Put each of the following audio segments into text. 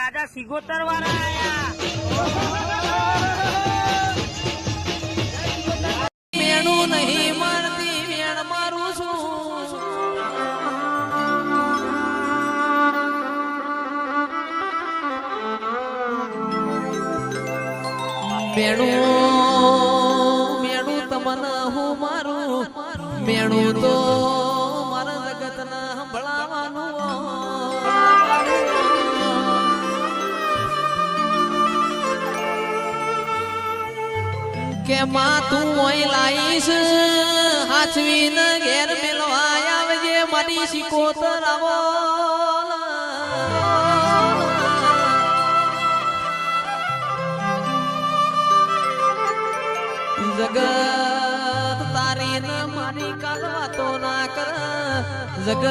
રાજા સિગોતર વાળા આયા. મેણું નહીં મારતી મારું છું. મેણું મેણું તમને હું મારું. મેણું તો કે માં તું ઓય લાઈશ. હાચવીને ઘેર મેલવા આવજે, મારી શિકોતર આવો જગત તારી ન મારી કાલ વાતો ના કર. જગત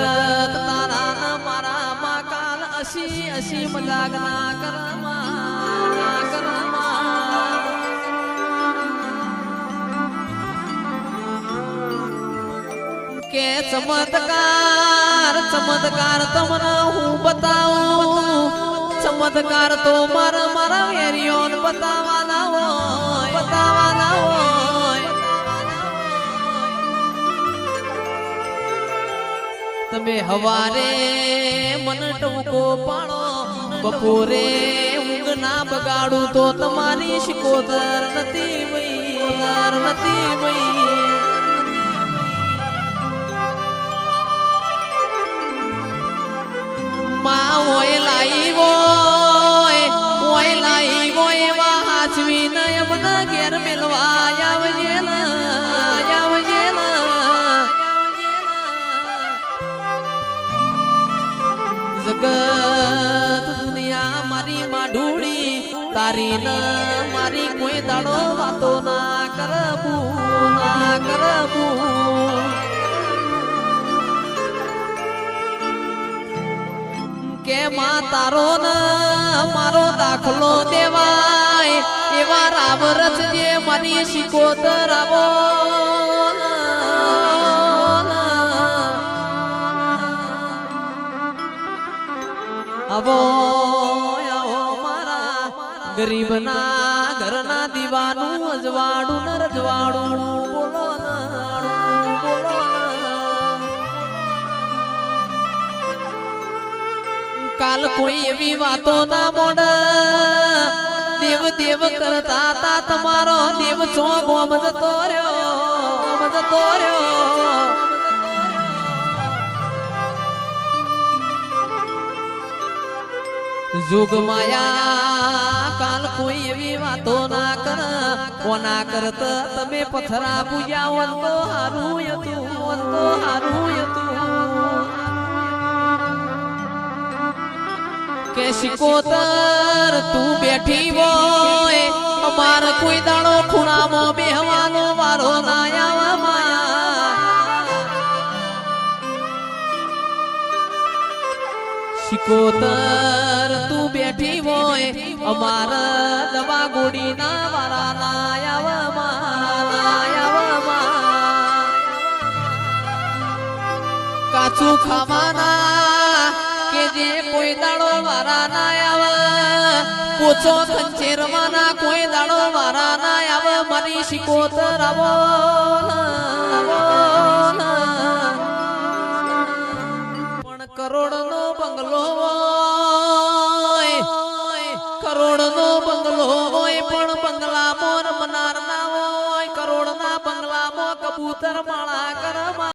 તારા ન મારા માં કાલ અસી અસી મજાક ના કર. માં ના કર કે ચમત્કાર ચમત્કાર તમને હું બતાવું. ચમત્કાર તો મારા મારા વેરિયોન બતાવવાના હોય બતાવવાના હોય. તમે હવારે મન ટૂંકો પાડો, બપોરે ઊંઘ ના બગાડું તો તમારી શિકોતર નથી વઈ નથી વઈ એમને ઘેર મેલવા આવજે આવજે જગત દુનિયા મારી માઢુડી તારી ન, મારી કોઈ દાડો વાતો ના કરબું ના કરબું કે માં તારો ના મારો દાખલો દેવાય એવા રામ રચજે મને આવો. આવો મારા ગરીબના ઘરના દીવાનું અજવાડું ન રજવાડું બોલો કાલ કોઈ એવી વાતો ના મોડ દેવ દેવ કરતા તા તમારો દેવ છો ગોમ જતો રહ્યો ગોમ જુગ માયા, કાલ કોઈ એવી વાતો ના કર. કોના કરત તમે પથરા પૂજા વંતો હારું હતું વંતો હારું હતું કે શિકોતર, તું બેઠી હોય. અમાર કોઈ દાણો ખૂણામાં બેહવાનો વારો ના આવવામાં શિકોતર, તું બેઠી હોય. અમાર દવા ગોડી ના વારા ના ના આવવામાં કાચું ખાવાના જે કોઈ દાડો વારા ના આવે. પોચો ખંચેરવાના કોઈ દાડો મારા ના આવે. મરી શિકોતર આવો. પણ કરોડ નો બંગલો કરોડ નો બંગલો હોય, પણ બંગલામાં મનાર ના હોય. કરોડ ના બંગલામાં કબૂતર માળા કરમાં